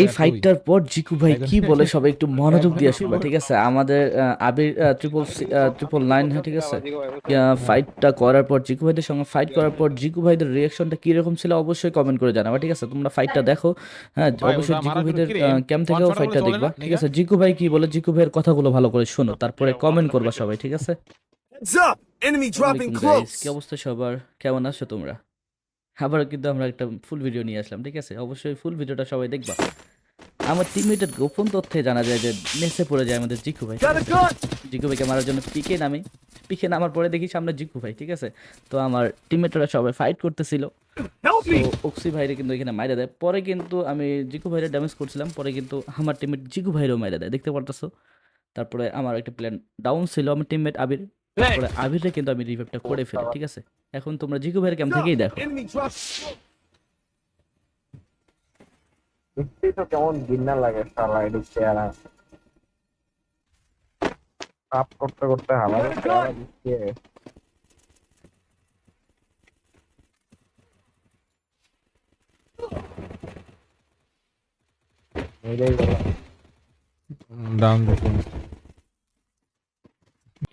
এই? ফাইটটার পর জিকু ভাই কি বলে সবাই একটু মনোযোগ দিয়ে শুনবা ঠিক আছে? আমাদের আবির ট্রিপল ট্রিপল নাইন ঠিক আছে? ফাইটটা করার পর জিকু ভাইদের সঙ্গে ফাইট করার পর জিকু ভাইদের রিয়াকশনটা কি রকম ছিল অবশ্যই কমেন্ট করে জানাবা ঠিক আছে? তোমরা ফাইটটা দেখো। হ্যাঁ অবশ্যই জিকু ভাইদের? ক্যাম্প থেকেও ফাইটটা দেখবা ঠিক আছে? জিকু ভাই কি বলে? জিকু ভাইয়ের কথাগুলো ভালো করে শোনো তারপরে কমেন্ট করবা সবাই ঠিক আছে! কি অবস্থা সবার? কেমন আছো তোমরা? আবার কিন্তু আমরা একটা ফুল ভিডিও নিয়ে আসলাম ঠিক আছে? অবশ্যই ফুল ভিডিওটা সবাই দেখবা। আমার টিমমেটের গোপন তথ্যে জানা যায় যে নেসে পড়ে যায় আমাদের জিকু ভাই! জিকু ভাইকে মারার জন্য পিকে নামি। পিকে নামার পরে দেখি সামনে জিকু ভাই ঠিক আছে? তো আমার টিমমেটরা সবাই ফাইট করতেছিল। অক্সি ভাইরে কিন্তু এখানে মাইরে দেয়। পরে কিন্তু আমি জিকু ভাইরে ড্যামেজ করছিলাম। পরে কিন্তু আমার টিমমেট জিকু ভাইরেও মাইরে দেয়। দেখতে পারতেছো? তারপরে আমার একটা প্ল্যান ডাউন ছিল। আমার টিমমেট আবির তারপরে আবিরে কিন্তু আমি রিভাইভটা করে ফেলি ঠিক আছে? এখন তোমরা জিকু ভাইয়ের ক্যাম্প থেকেই দেখো। দেখতেই তো কেমন ঘৃণা লাগে শালা এটি চেহারা। সাপ করতে করতে মেরেই ডাউন দেখুন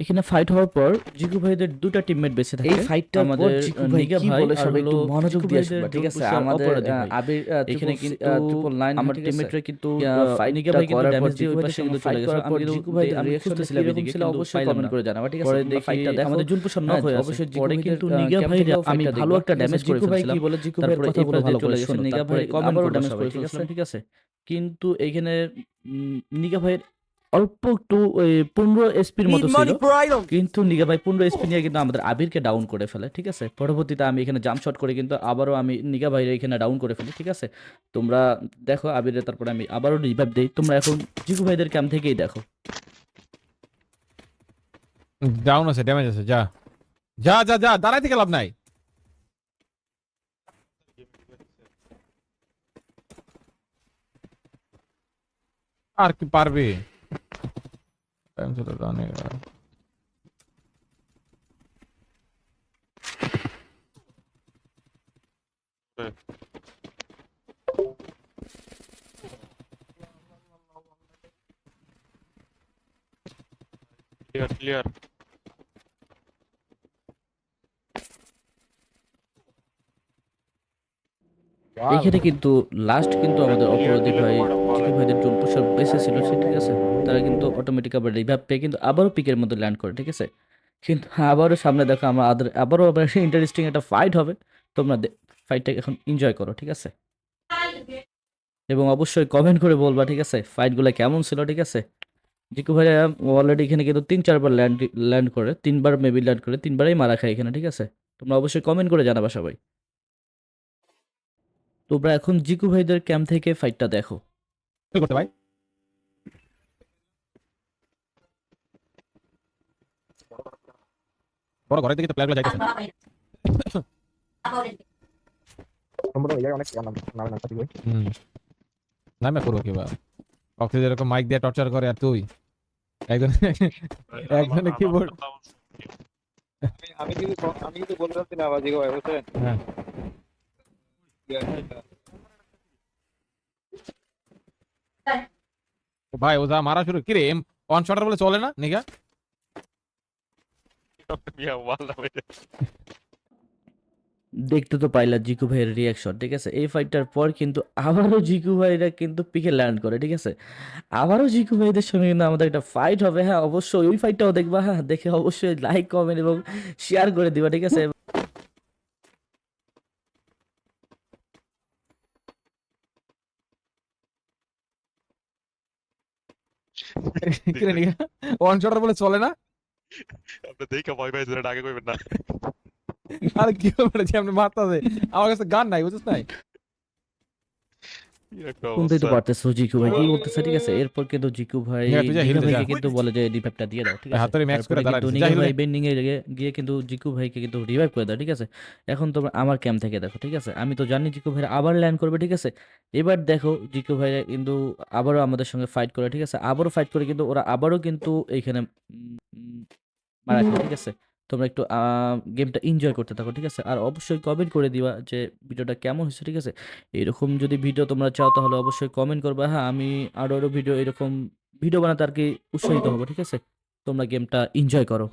এখানে ফাইট হওয়ার পর জিকু ভাইদের দুটো টিমমেট বেঁচে থাকে। এই ফাইটটার পর আমাদের জিকু ভাই কি বলে সবাই একটু মনোযোগ দিয়ে শুনবা, ঠিক আছে? আমাদের আবির এখানে কিন্তু triple nine, আমার টিমমেটরা কিন্তু ফাইট নিগা ভাই ভাই কিন্তু ড্যামেজ দিয়ে ওই পাশে কিন্তু চলে গেছে। আমি জিকু ভাই আমি খুঁজতেছিলাম এদিকে ছিল অবশ্যই comment করে জানাবা, ঠিক আছে? পরে তোমরা দেখি। আমাদের জুনপুর সন্না হ্যাঁ, হয়ে অবশ্যই জিকু ভাইদের, কিন্তু নিগা ভাই আমি ভালো একটা ড্যামেজ করে ফেলেছিলাম জিকু ভাই কি বলে জিকু তারপরে কথাগুলো এপাশ ভালো চলে করে গেছে নিগা ভাই কমেন্ট করে সবাই করে ঠিক আছে? ঠিক আছে? কিন্তু এখানে নিগা ভাইয়ের অল্প একটু ওই পনেরো এসপির মতো ছিল! কিন্তু নিগা ভাই পনেরো এসপি নিয়ে কিন্তু আমাদের আবিরকে ডাউন করে ফেলে ঠিক আছে? পরবর্তীতে আমি এখানে জাম্প শট করে কিন্তু আবারও আমি নিগা ভাইরে এখানে ডাউন করে ফেলি ঠিক আছে? তোমরা দেখো আবিরে তারপরে আমি আবারও রিভাইভ দিই। তোমরা এখন জিকু ভাইদের ক্যাম্প থেকেই দেখো। ডাউন আছে ড্যামেজ আছে যা। যা যা যা দাঁড়াই থেকে লাভ নাই। আর কি পারবে? टाइम से तो लाने का क्लियर क्लियर এখানে কিন্তু লাস্ট কিন্তু আমাদের অপরাধী ভাই জিকু ভাইদের জম্পু সব বেঁচে ছিল, সে ঠিক আছে, তারা কিন্তু অটোমেটিক আবার রিভাইভ পেয়ে কিন্তু আবারও পিকের মধ্যে ল্যান্ড করে, ঠিক আছে? কিন্তু আবারও সামনে দেখো আমরা আদার, আবারও আবার ইন্টারেস্টিং একটা ফাইট হবে, তোমরা ফাইটটা এখন এনজয় করো, ঠিক আছে? এবং অবশ্যই কমেন্ট করে বলবা, ঠিক আছে ফাইটগুলো কেমন ছিল, ঠিক আছে? জিকু ভাই অলরেডি এখানে কিন্তু তিন, চারবার ল্যান্ড ল্যান্ড করে, তিনবার মেবি ল্যান্ড করে, তিনবারই মারা খায় এখানে, ঠিক আছে? তোমরা অবশ্যই কমেন্ট করে জানাবা সবাই। তোমরা এখন জিকু ভাইদের ক্যাম্প থেকে ফাইটটা দেখো। করতে ভাই? বড় ঘরের দিকে তো প্লেয়ারগুলো যাইতেছে নাম করব কি বা? কক্সে যেরকম মাইক দিয়ে টর্চার করে আর তুই। একজন একজনে keyboard- আমি কিন্তু আমি কিন্তু বলতে চাচ্ছি না বাজি ভাই বুঝছেন? হ্যাঁ। ভাই ও যা মারা শুরু। কিরে এম অন শটার বলে চলে না নিগা. দেখতে তো পাইলা জিকু ভাইয়ের রিয়াকশন ঠিক আছে? এই ফাইটটার পর কিন্তু আবারও জিকু ভাইরা কিন্তু পিকে ল্যান্ড করে ঠিক আছে? আবারও জিকু ভাইদের সঙ্গে কিন্তু আমাদের একটা ফাইট হবে। হ্যাঁ অবশ্যই। ওই ফাইটটাও দেখবা হ্যাঁ দেখে অবশ্যই লাইক কমেন্ট এবং শেয়ার করে দিবা ঠিক আছে? শটার বলে চলে না? আপনি দেখে ভয় এটা আগে কইবেন না। আর কি হবে আপনি মারতাছে। আমার কাছে গান নাই বুঝছিস নাই? পারতেছো জিকু ভাই কি বলতেছে? ঠিক আছে? এরপর কিন্তু জিকু ভাই কিন্তু বলে যে রিভাইভটা দিয়ে দাও ঠিক আছে? max করে। ভাই। বেন্ডিং এ গিয়ে- কিন্তু জিকু ভাইকে কিন্তু রিভাইভ করে দাও ঠিক আছে? এখন তোমরা আমার ক্যাম্প থেকে দেখো ঠিক আছে? আমি তো জানি জিকু ভাই আবার ল্যান্ড করবে ঠিক আছে? এবার দেখো জিকু ভাই কিন্তু আবারও আমাদের সঙ্গে ফাইট করে ঠিক আছে? আবারও ফাইট করে কিন্তু ওরা আবারও কিন্তু এইখানে মারা ঠিক আছে? তোমরা একটু গেমটা এনজয় করতে থাকো, ঠিক আছে? আর অবশ্যই কমেন্ট করে দিবা যে ভিডিওটা কেমন হয়েছে, ঠিক আছে? এরকম যদি ভিডিও তোমরা চাও, তাহলে অবশ্যই কমেন্ট করবা। হ্যাঁ আমি আরও আরও ভিডিও এরকম ভিডিও বানাতে আর কি উৎসাহিত হব, ঠিক আছে? তোমরা গেমটা এনজয় করো।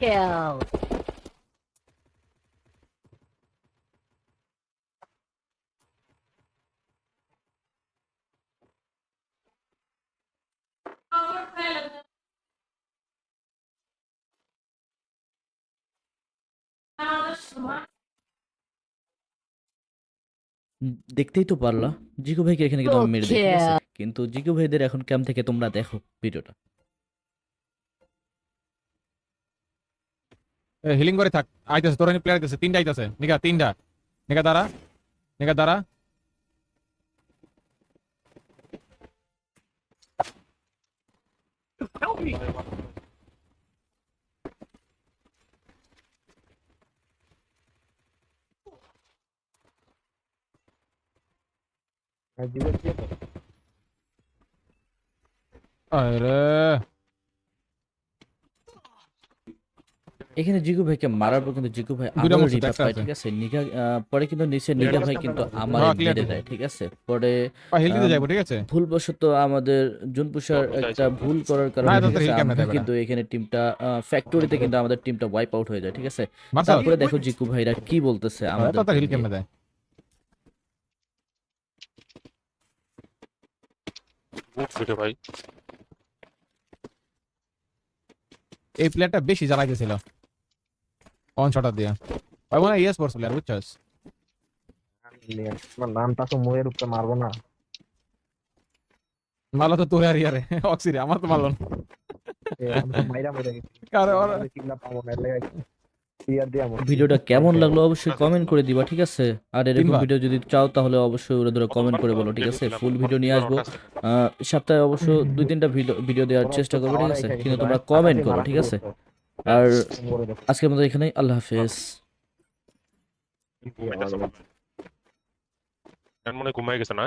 Kill. দেখতেই তো পারলা। জিকু ভাইকে এখানে কিন্তু আমি মেরে দিই. কিন্তু জিকু ভাইদের এখন ক্যাম্প থেকে তোমরা দেখো ভিডিওটা। হিলিং করে থাক। আইতেছে তোর প্লেয়ার আইতেছে। তিনটা আইতেছে। নিকা তিনটা। নিকা দাঁড়া। নিকা দাঁড়া। Help me! আর জীবন দিয়ে তো। আরে এখানে জিকু ভাইকে মারার পর কিন্তু জিকু ভাই রিভাইভ পায় ঠিক আছে? নিগা পরে কিন্তু নিচে নিগা ভাই কিন্তু আমার হ্যাঁ, মেরে দেয় ঠিক আছে? পরে যাব ঠিক আছে? ভুলবশত আমাদের জুনপুষার একটা ভুল করার কারণে। কিন্তু এখানে টিমটা ফ্যাক্টরিতে কিন্তু আমাদের টিমটা ওয়াইপ আউট হয়ে যায় ঠিক আছে? তারপরে দেখো জিকু ভাইরা কি বলতেছে আমাদের গুড ভিডিও ভাই এই প্লেয়ারটা বেশি জ্বালাইতেছিল। অন শটার দিয়া। ওই মনে হয় ইয়ে স্পোর্টস প্লেয়ার বুঝছস? আমার নামটা তো মুয়ের উপরে মারবো না। মারলো তো তোর আর ইয়ারে অক্সিরে আমার তো মারলো না। কারণ পাবো না ভিডিওটা কেমন লাগল অবশ্যই কমেন্ট করে দিবা ঠিক আছে? আর এরকম ভিডিও যদি চাও তাহলে অবশ্যই ওরা ধরে কমেন্ট করে বলো ঠিক আছে? ফুল ভিডিও নিয়ে আসব। আহ, সপ্তাহে অবশ্য দুই তিনটা ভিডিও ভিডিও দেওয়ার চেষ্টা করব ঠিক আছে? কিন্তু তোমরা কমেন্ট করো ঠিক আছে? আর আজকের মতো এখানেই আল্লাহ হাফেজ। মনে মনে হয় ঘুমাই গেছে না?